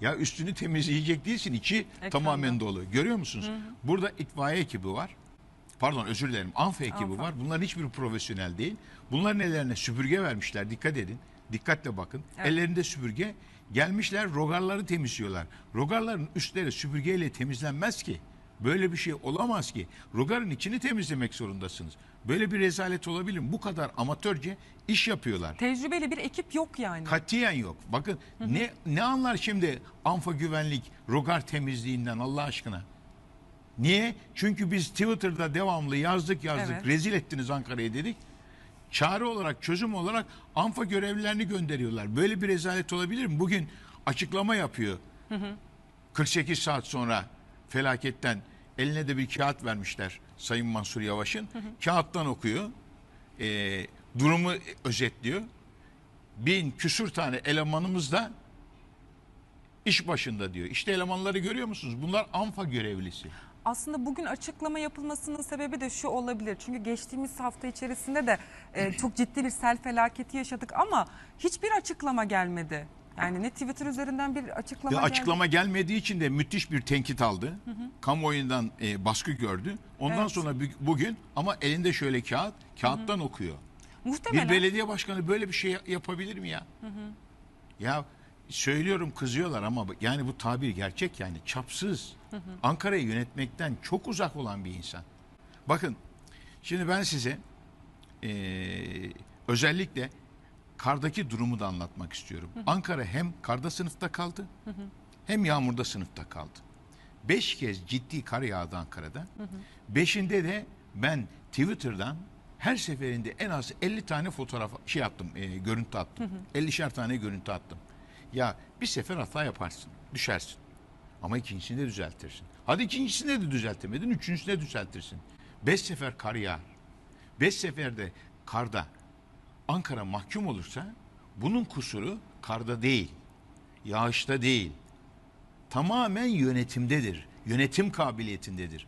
Ya üstünü temizleyecek değilsin. içi Ekranda. tamamen dolu. Görüyor musunuz? Burada itfaiye ekibi var. Pardon özür dilerim. Anfa ekibi Anfa. var. Bunların hiçbiri profesyonel değil. Bunların ellerine süpürge vermişler. Dikkat edin. Dikkatle bakın. Evet. Ellerinde süpürge. Gelmişler rogarları temizliyorlar. Rogarların üstleri süpürgeyle temizlenmez ki. Böyle bir şey olamaz ki. Rogarın içini temizlemek zorundasınız. Böyle bir rezalet olabilir mi? Bu kadar amatörce iş yapıyorlar. Tecrübeli bir ekip yok yani. Katiyen yok. Bakın ne ne anlar şimdi Anfa güvenlik rogar temizliğinden Allah aşkına? Niye? Çünkü biz Twitter'da devamlı yazdık yazdık. Evet. Rezil ettiniz Ankara'yı dedik. Çare olarak, çözüm olarak Anfa görevlilerini gönderiyorlar. Böyle bir rezalet olabilir mi? Bugün açıklama yapıyor. 48 saat sonra felaketten eline de bir kağıt vermişler Sayın Mansur Yavaş'ın. Kağıttan okuyor. Ee, durumu özetliyor bin küsür tane elemanımız da iş başında diyor. İşte elemanları görüyor musunuz? Bunlar ANFA görevlisi. Aslında bugün açıklama yapılmasının sebebi de şu olabilir. Çünkü geçtiğimiz hafta içerisinde de e, çok ciddi bir sel felaketi yaşadık ama hiçbir açıklama gelmedi. Yani ne Twitter üzerinden bir açıklama Ve geldi. açıklama gelmediği için de müthiş bir tenkit aldı. Kamuoyundan e, baskı gördü. Ondan Evet. sonra bugün ama elinde şöyle kağıt, kağıttan okuyor. Muhtemelen. Bir belediye başkanı böyle bir şey yapabilir mi ya? Ya söylüyorum kızıyorlar ama bu- yani bu tabir gerçek yani çapsız. Ankara'yı yönetmekten çok uzak olan bir insan. Bakın şimdi ben size eee, özellikle kardaki durumu da anlatmak istiyorum. Ankara hem karda sınıfta kaldı hem yağmurda sınıfta kaldı. Beş kez ciddi kar yağdı Ankara'da. Beşinde de ben Twitter'dan her seferinde en az 50 tane fotoğraf şey attım, e, görüntü attım. 50'şer tane görüntü attım. Ya bir sefer hata yaparsın, düşersin. Ama ikincisinde düzeltirsin. Hadi ikincisinde de düzeltemedin, üçüncüsünde düzeltirsin. Beş sefer kar yağar. Beş seferde karda Ankara mahkum olursa bunun kusuru karda değil, yağışta değil. Tamamen yönetimdedir. Yönetim kabiliyetindedir.